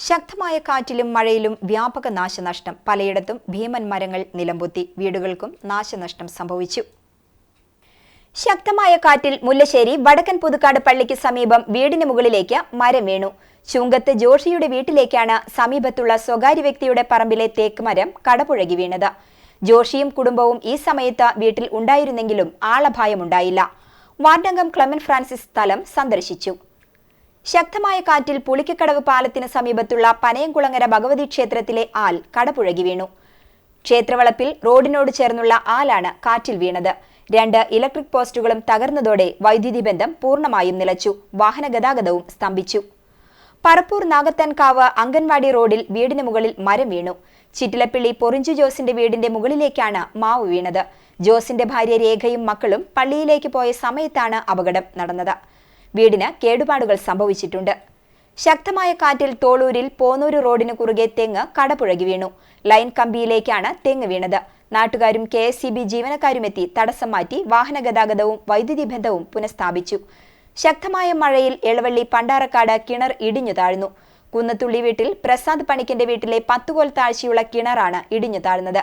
ശക്തമായ കാറ്റിലും മഴയിലും വ്യാപക നാശനഷ്ടം പലയിടത്തും ഭീമൻ മരങ്ങൾ നിലംപൊത്തി വീടുകൾക്കും നാശനഷ്ടം സംഭവിച്ചു. ശക്തമായ കാറ്റിൽ മുല്ലശ്ശേരി വടക്കൻ പുതുക്കാട് പള്ളിക്ക് സമീപം വീടിന് മുകളിലേക്ക് മരം വീണു. ചുങ്കത്ത് ജോഷിയുടെ വീട്ടിലേക്കാണ് സമീപത്തുള്ള സ്വകാര്യ വ്യക്തിയുടെ പറമ്പിലെ തേക്ക് മരം കടപുഴകി വീണത്. ജോഷിയും കുടുംബവും ഈ സമയത്ത് വീട്ടിൽ ഉണ്ടായിരുന്നെങ്കിലും ആളഭായമുണ്ടായില്ല വാർഡംഗം ക്ലമൻ ഫ്രാൻസിസ് സ്ഥലം സന്ദർശിച്ചു. ശക്തമായ കാറ്റിൽ പുളിക്കക്കടവ് പാലത്തിന് സമീപത്തുള്ള പനയംകുളങ്ങര ഭഗവതി ക്ഷേത്രത്തിലെ ആൽ കടപുഴകി വീണു. ക്ഷേത്രവളപ്പിൽ റോഡിനോട് ചേർന്നുള്ള ആലാണ് കാറ്റിൽ വീണത്. രണ്ട് ഇലക്ട്രിക് പോസ്റ്റുകളും തകർന്നതോടെ വൈദ്യുതി ബന്ധം പൂർണമായും നിലച്ചു. വാഹന ഗതാഗതവും സ്തംഭിച്ചു. പറപ്പൂർ നാഗത്താൻകാവ് അംഗൻവാടി റോഡിൽ വീടിന് മുകളിൽ മരം വീണു. ചിറ്റിലപ്പിള്ളി പൊറിഞ്ചു ജോസിന്റെ വീടിന്റെ മുകളിലേക്കാണ് മാവ് വീണത്. ജോസിന്റെ ഭാര്യ രേഖയും മക്കളും പള്ളിയിലേക്ക് പോയ സമയത്താണ് അപകടം നടന്നത്. വീടിന് കേടുപാടുകൾ സംഭവിച്ചിട്ടുണ്ട്. ശക്തമായ കാറ്റിൽ തോളൂരിൽ പോന്നൂര് റോഡിന് കുറുകെ തെങ്ങ് കടപുഴകി വീണു. ലൈൻ കമ്പിയിലേക്കാണ് തെങ്ങ് വീണത്. നാട്ടുകാരും കെ എസ് സി ബി ജീവനക്കാരുമെത്തി തടസ്സം മാറ്റി വാഹനഗതാഗതവും വൈദ്യുതി ബന്ധവും പുനഃസ്ഥാപിച്ചു. ശക്തമായ മഴയിൽ എളവള്ളി പണ്ടാറക്കാട് കിണർ ഇടിഞ്ഞു താഴ്ന്നു. കുന്നത്തുള്ളി വീട്ടിൽ പ്രസാദ് പണിക്കന്റെ വീട്ടിലെ പത്തുകോൽ താഴ്ചയുള്ള കിണറാണ് ഇടിഞ്ഞു താഴ്ന്നത്.